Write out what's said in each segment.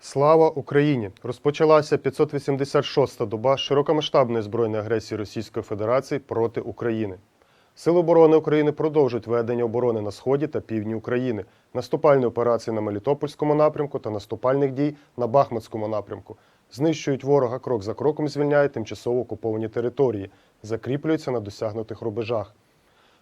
Слава Україні! Розпочалася 586-та доба широкомасштабної збройної агресії Російської Федерації проти України. Сили оборони України продовжують ведення оборони на сході та півдні України, наступальні операції на Мелітопольському напрямку та наступальних дій на Бахмутському напрямку. Знищують ворога крок за кроком, звільняють тимчасово окуповані території, закріплюються на досягнутих рубежах.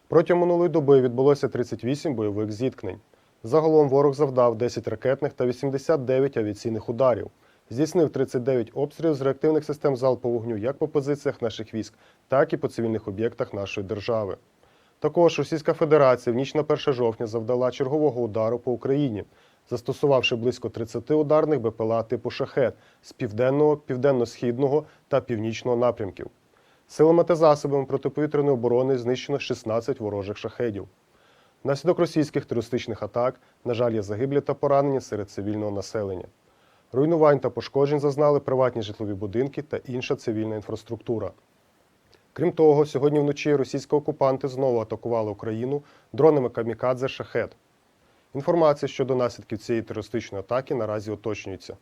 Протягом минулої доби відбулося 38 бойових зіткнень. Загалом ворог завдав 10 ракетних та 89 авіаційних ударів. Здійснив 39 обстрілів з реактивних систем залпового вогню як по позиціях наших військ, так і по цивільних об'єктах нашої держави. Також Російська Федерація в ніч на 1 жовтня завдала чергового удару по Україні, застосувавши близько 30 ударних БПЛА типу шахет з південного, південно-східного та північного напрямків. Силами та засобами протиповітряної оборони знищено 16 ворожих шахедів. Внаслідок російських терористичних атак, на жаль, є загиблі та поранені серед цивільного населення. Руйнувань та пошкоджень зазнали приватні житлові будинки та інша цивільна інфраструктура. Крім того, сьогодні вночі російські окупанти знову атакували Україну дронами камікадзе шахет. Інформація щодо наслідків цієї терористичної атаки наразі уточнюється.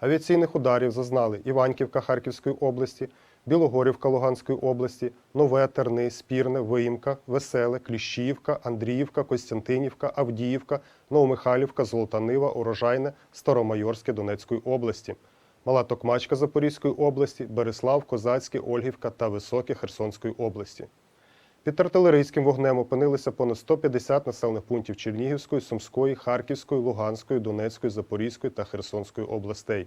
Авіаційних ударів зазнали Іванківка Харківської області, Білогорівка Луганської області, Нове, Терни, Спірне, Виїмка, Веселе, Кліщіївка, Андріївка, Костянтинівка, Авдіївка, Новомихайлівка, Золота Нива, Урожайне, Старомайорське Донецької області, Мала Токмачка Запорізької області, Береслав, Козацьке, Ольгівка та Високе Херсонської області. Під артилерійським вогнем опинилися понад 150 населених пунктів Чернігівської, Сумської, Харківської, Луганської, Донецької, Запорізької та Херсонської областей.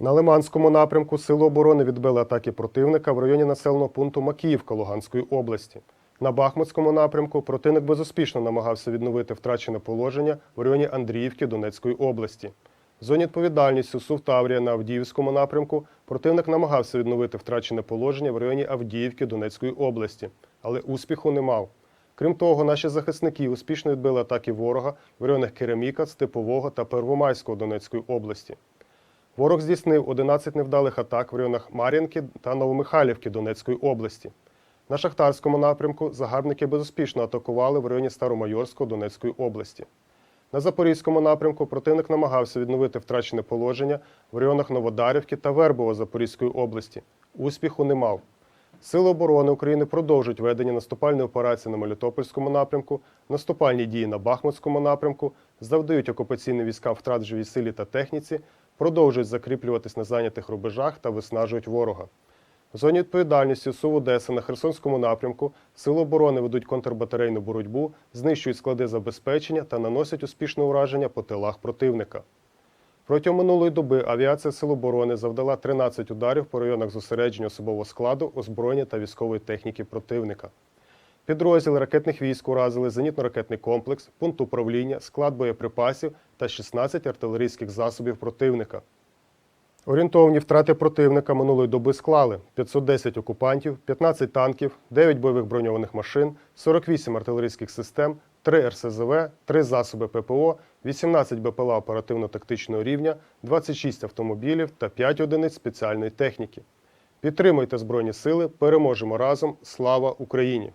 На Лиманському напрямку Сили оборони відбили атаки противника в районі населеного пункту Макіївка Луганської області. На Бахмутському напрямку противник безуспішно намагався відновити втрачене положення в районі Андріївки Донецької області. В зоні відповідальності СУВ Таврія на Авдіївському напрямку противник намагався відновити втрачене положення в районі Авдіївки Донецької області, але успіху не мав. Крім того, наші захисники успішно відбили атаки ворога в районах Кераміка, Степового та Первомайського Донецької області. Ворог здійснив 11 невдалих атак в районах Мар'їнки та Новомихайлівки Донецької області. На Шахтарському напрямку загарбники безуспішно атакували в районі Старомайорського Донецької області. На Запорізькому напрямку противник намагався відновити втрачене положення в районах Новодарівки та Вербова Запорізької області. Успіху не мав. Сили оборони України продовжують ведення наступальної операції на Мелітопольському напрямку, наступальні дії на Бахмутському напрямку, завдають окупаційним військам втрат живій силі та техніці, продовжують закріплюватись на зайнятих рубежах та виснажують ворога. В зоні відповідальності СУ Одеси на Херсонському напрямку Сили оборони ведуть контрбатарейну боротьбу, знищують склади забезпечення та наносять успішне ураження по тилах противника. Протягом минулої доби авіація Сил оборони завдала 13 ударів по районах зосередження особового складу, озброєння та військової техніки противника. Підрозділи ракетних військ уразили зенітно-ракетний комплекс, пункт управління, склад боєприпасів та 16 артилерійських засобів противника. Орієнтовні втрати противника минулої доби склали 510 окупантів, 15 танків, 9 бойових броньованих машин, 48 артилерійських систем, 3 РСЗВ, 3 засоби ППО, 18 БПЛА оперативно-тактичного рівня, 26 автомобілів та 5 одиниць спеціальної техніки. Підтримуйте Збройні Сили, переможемо разом! Слава Україні!